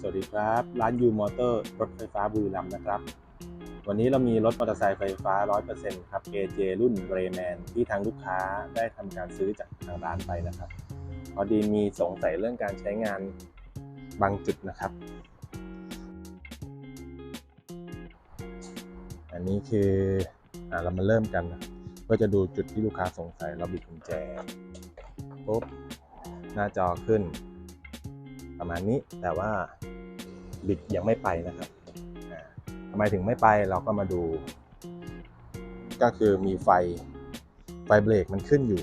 สวัสดีครับ ร้านยูมอเตอร์รถไฟฟ้าบุรีรัมย์นะครับ วันนี้เรามีรถมอเตอร์ไซค์ไฟฟ้า 100%ครับ AJ รุ่น Rayman ที่ทางลูกค้าได้ทำการซื้อจากทางร้านไปนะครับ พอดีมีสงสัยเรื่องการใช้งานบางจุดนะครับ อันนี้คืออ่าเรามาเริ่มกันนะก็จะดูจุดที่ลูกค้าสงสัยเราบิดกุญแจปุ๊บหน้าจอขึ้น ประมาณนี้แต่ว่าบิดยังไม่ไปนะครับทำไมถึงไม่ไปเราก็มาดู ก็คือมีไฟไฟเบรกมันขึ้นอยู่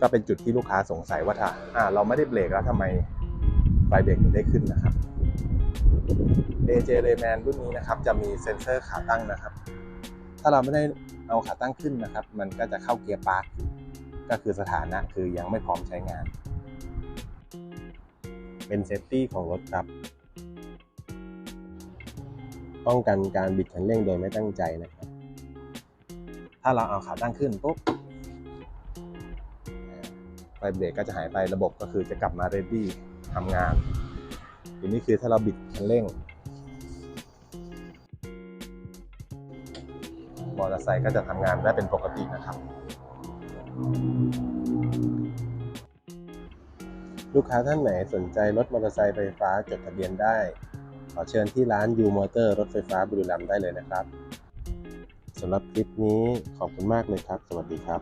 ก็เป็นจุดที่ลูกค้าสงสัยว่าถ้าอ่าเราไม่ได้เบรกแล้วทำไมไฟเบรกถึงได้ขึ้นนะครับ AJ Rayman รุ่นนี้นะครับ จะมีเซ็นเซอร์ขาตั้งนะครับ ถ้าเราไม่ได้เอาขาตั้งขึ้นนะครับ มันก็จะเข้าเกียร์ปาร์คก็คือสถานะคือยังไม่พร้อมใช้งาน เป็นเซฟตี้ของรถครับ ป้องกันการบิดคันเร่งโดยไม่ตั้งใจนะครับ ถ้าเราเอาขาตั้งขึ้นปุ๊บไฟเบรกก็จะหายไประบบก็คือจะกลับมาเรดดี้ทำงานทีนี้คือถ้าเราบิดคันเร่งมอเตอร์ไซค์ก็จะทำงานได้เป็นปกตินะครับ ลูกค้าท่านไหนสนใจรถมอเตอร์ไซค์ไฟฟ้าจดทะเบียนได้ ขอเชิญที่ร้านยูมอเตอร์รถไฟฟ้าบุรีรัมย์ได้เลยนะครับสำหรับคลิปนี้ขอบคุณมากเลยครับ สวัสดีครับ